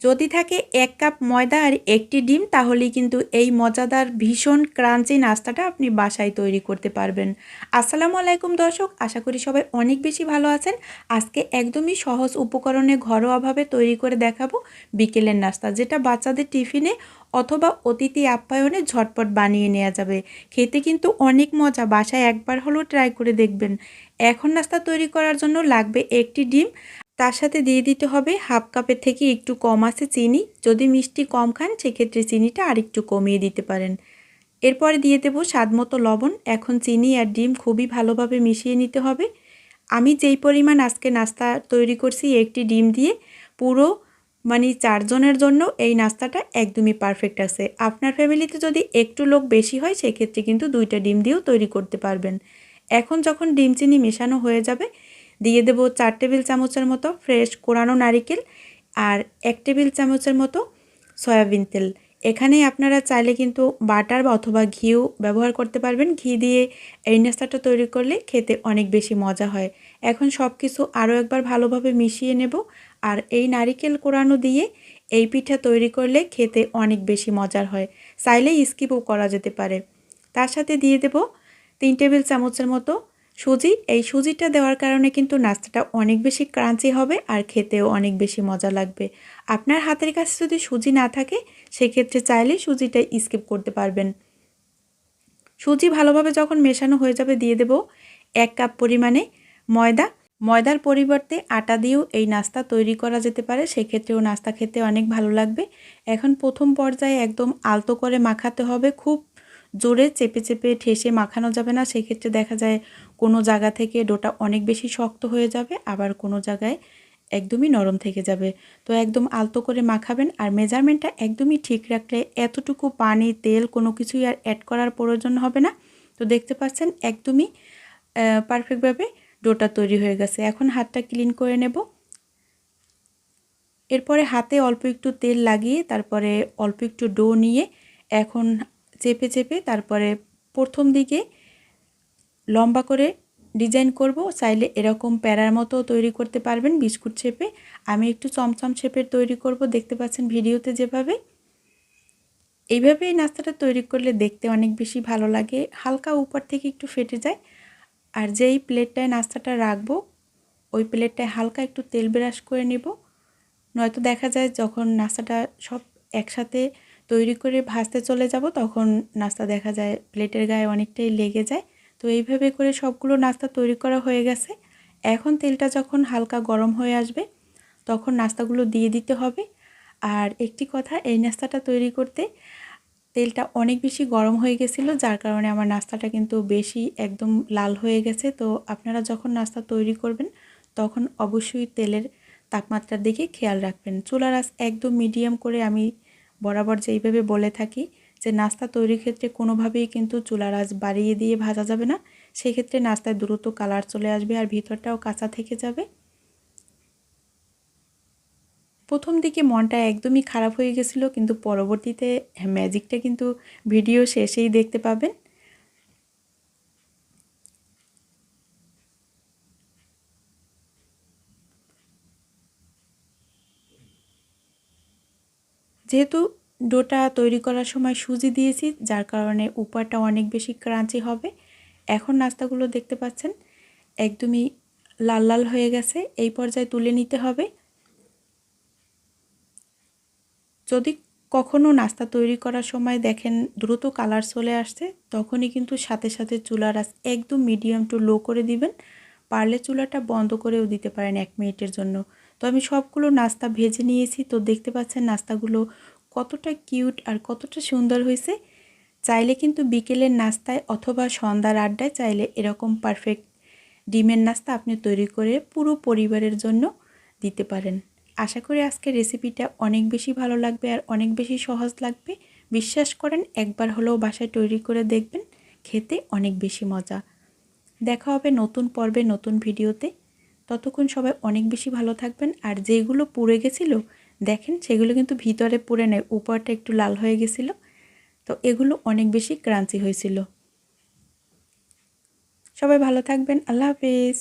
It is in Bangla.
যদি থাকে এক কাপ ময়দা আর একটি ডিম, তাহলেই কিন্তু এই মজাদার ভীষণ ক্রাঞ্চি নাস্তাটা আপনি বাসায় তৈরি করতে পারবেন। আসসালামু আলাইকুম দর্শক, আশা করি সবাই অনেক বেশি ভালো আছেন। আজকে একদমই সহজ উপকরণে ঘরোয়াভাবে তৈরি করে দেখাবো বিকেলের নাস্তা, যেটা বাচ্চাদের টিফিনে অথবা অতিথি আপ্যায়নে ঝটপট বানিয়ে নেওয়া যাবে। খেতে কিন্তু অনেক মজা, বাসায় একবার হলেও ট্রাই করে দেখবেন। এখন নাস্তা তৈরি করার জন্য লাগবে একটি ডিম তার সাথে দিয়ে দিতে হবে হাফ কাপের থেকে একটু কম আছে চিনি। যদি মিষ্টি কম খান, সেক্ষেত্রে চিনিটা আর একটু কমিয়ে দিতে পারেন। এরপরে দিয়ে দেবো স্বাদ মতো লবণ। এখন চিনি আর ডিম খুবই ভালোভাবে মিশিয়ে নিতে হবে। আমি যেই পরিমাণ আজকে নাস্তা তৈরি করছি, একটি ডিম দিয়ে পুরো মানে চারজনের জন্য এই নাস্তাটা একদমই পারফেক্ট আছে। আপনার ফ্যামিলিতে যদি একটু লোক বেশি হয়, সেক্ষেত্রে কিন্তু দুইটা ডিম দিয়েও তৈরি করতে পারবেন। এখন যখন ডিম চিনি মেশানো হয়ে যাবে দিয়ে দেবো চার টেবিল চামচের মতো ফ্রেশ কোরানো নারিকেল আর এক টেবিল চামচের মতো সয়াবিন তেল। এখানে আপনারা চাইলে কিন্তু বাটার বা অথবা ঘিও ব্যবহার করতে পারবেন। ঘি দিয়ে এই নাস্তাটা তৈরি করলে খেতে অনেক বেশি মজা হয়। এখন সব কিছু আরও একবার ভালোভাবে মিশিয়ে নেব আর এই নারিকেল কোরানো দিয়ে এই পিঠা তৈরি করলে খেতে অনেক বেশি মজার হয়। চাইলে স্কিপও করা যেতে পারে। তার সাথে দিয়ে দেব তিন টেবিল চামচের মতো সুজি, এই সুজিটা দেওয়ার কারণে কিন্তু নাস্তাটা অনেক বেশি ক্রাঞ্চি হবে আর খেতেও অনেক বেশি মজা লাগবে। আপনার হাতের কাছে যদি সুজি না থাকে, সেক্ষেত্রে চাইলে সুজিটা স্কিপ করতে পারবেন। সুজি ভালোভাবে যখন মেশানো হয়ে যাবে, দিয়ে দেব এক কাপ পরিমাণে ময়দা। ময়দার পরিবর্তে আটা দিয়েও এই নাস্তা তৈরি করা যেতে পারে, সেক্ষেত্রেও নাস্তা খেতে অনেক ভালো লাগবে। এখন প্রথম পর্যায়ে একদম আলতো করে মাখাতে হবে, খুব জোরে চেপে চেপে ঠেসে মাখানো যাবে না। সেক্ষেত্রে দেখা যায় কোনো জায়গা থেকে ডোটা অনেক বেশি শক্ত হয়ে যাবে, আবার কোনো জায়গায় একদমই নরম থেকে যাবে। তো একদম আলতো করে মাখাবেন আর মেজারমেন্টটা একদমই ঠিক রাখলে এতটুকু পানি, তেল কোনো কিছুই আর অ্যাড করার প্রয়োজন হবে না। তো দেখতে পাচ্ছেন একদমই পারফেক্টভাবে ডোটা তৈরি হয়ে গেছে। এখন হাতটা ক্লিন করে নেব। এরপরে হাতে অল্প একটু তেল লাগিয়ে তারপরে অল্প একটু ডো নিয়ে এখন চেপে চেপে তারপরে প্রথম দিকে লম্বা করে ডিজাইন করব, চাইলে এরকম প্যারার মতো তৈরি করতে পারবেন, বিস্কুট শেপে। আমি একটু চমচম শেপের তৈরি করব, দেখতে পাচ্ছেন ভিডিওতে যেভাবে। এইভাবে এই নাস্তাটা তৈরি করলে দেখতে অনেক বেশি ভালো লাগে, হালকা উপর থেকে একটু ফেটে যায়। আর যেই প্লেটটায় নাস্তাটা রাখব, ওই প্লেটটায় হালকা একটু তেল ব্রাশ করে নেব। নয়তো দেখা যায় যখন নাস্তাটা সব একসাথে তৈরি করে ভাজতে চলে যাব, তখন নাস্তা দেখা যায় প্লেটের গায়ে অনেকটাই লেগে যায়। তো এইভাবে করে সবগুলো নাস্তা তৈরি করা হয়ে গেছে। এখন তেলটা যখন হালকা গরম হয়ে আসবে, তখন নাস্তাগুলো দিয়ে দিতে হবে। আর একটি কথা, এই নাস্তাটা তৈরি করতে তেলটা অনেক বেশি গরম হয়ে গেছিল, যার কারণে আমার নাস্তাটা কিন্তু বেশি একদম লাল হয়ে গেছে। তো আপনারা যখন নাস্তা তৈরি করবেন, তখন অবশ্যই তেলের তাপমাত্রার দিকে খেয়াল রাখবেন। চুলার আঁচ একদম মিডিয়াম করে আমি বরাবর যেইভাবে বলে থাকি যে নাস্তা তৈরির ক্ষেত্রে কোনোভাবেই কিন্তু চুলার আঁচ বাড়িয়ে দিয়ে ভাজা যাবে না। সেক্ষেত্রে নাস্তায় দ্রুত কালার চলে আসবে আর ভিতরটাও কাঁচা থেকে যাবে। প্রথম দিকে মনটা একদমই খারাপ হয়ে গেছিল, কিন্তু পরবর্তীতে ম্যাজিকটা কিন্তু ভিডিও শেষেই দেখতে পাবেন। যেহেতু ডোটা তৈরি করার সময় সুজি দিয়েছি, যার কারণে উপরটা অনেক বেশি ক্রাঞ্চি হবে। এখন নাস্তাগুলো দেখতে পাচ্ছেন, একদমই লাল লাল হয়ে গেছে। এই পর্যায়ে তুলে নিতে হবে। যদি কখনও নাস্তা তৈরি করার সময় দেখেন দ্রুত কালার চলে আসছে, তখনই কিন্তু সাথে সাথে চুলার আস একদম মিডিয়াম টু লো করে দিবেন। পারলে চুলাটা বন্ধ করেও দিতে পারেন এক মিনিটের জন্য। তো আমি সবগুলো নাস্তা ভেজে নিয়েছি। তো দেখতে পাচ্ছেন নাস্তাগুলো কতটা কিউট আর কতটা সুন্দর হয়েছে। চাইলে কিন্তু বিকেলের নাস্তায় অথবা সন্ধ্যার আড্ডায় চাইলে এরকম পারফেক্ট ডিমের নাস্তা আপনি তৈরি করে পুরো পরিবারের জন্য দিতে পারেন। আশা করি আজকের রেসিপিটা অনেক বেশি ভালো লাগবে আর অনেক বেশি সহজ লাগবে। বিশ্বাস করেন, একবার হলেও বাসায় তৈরি করে দেখবেন, খেতে অনেক বেশি মজা। দেখা হবে নতুন পর্বে, নতুন ভিডিওতে। ততক্ষণ সবাই অনেক বেশি ভালো থাকবেন। আর যেগুলো পুড়ে গেছিল, দেখেন সেগুলো কিন্তু ভিতরে পুড়ে নেয়, উপরটা একটু লাল হয়ে গেছিল। তো এগুলো অনেক বেশি ক্রাঞ্চি হয়েছিল। সবাই ভালো থাকবেন, আল্লাহ হাফিজ।